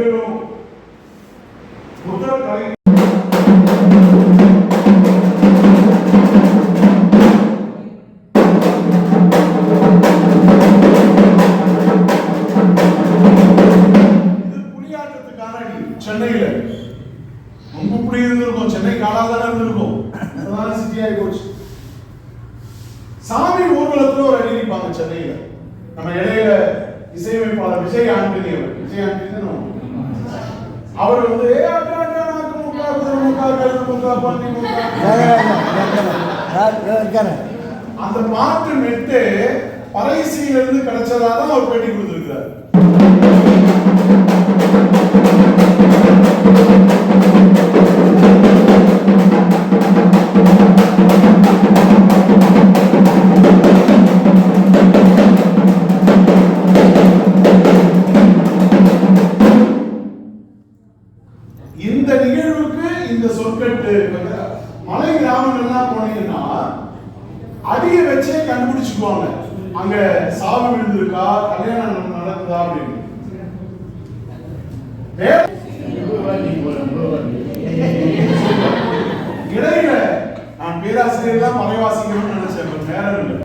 கைகளும் ரொம்ப இப்படி சென்னை காலா தானே அதனால சிட்டியாகி போச்சு. சாமி ஊர்வலத்துல ஒரு அறிவிப்பாங்க சென்னையில. நம்ம இடையில இசையமைப்பாளர் விஜய் ஆண்டனி விஜய் ஆண்டனி அவர் வந்து அந்த பாட்டு நெட்டு பறைசியிலிருந்து கிடைச்சதா தான் அவர் பேட்டி கொடுத்துருக்கிறார் இந்த நிகழ்வுக்கு இந்த சொற்கட்டு மலை கிராமங்கள்லாம் போனீங்கன்னா அடியை வச்சே கண்டுபிடிச்சுக்குவாங்க. அங்க சாவு விழுந்திருக்கா? கல்யாணம் நடக்குதா அப்படின்னு. இடையில நான் பேராசிரியர் தான் மலைவாசிக்கணும்னு நினைச்சேன் வேற இல்லை.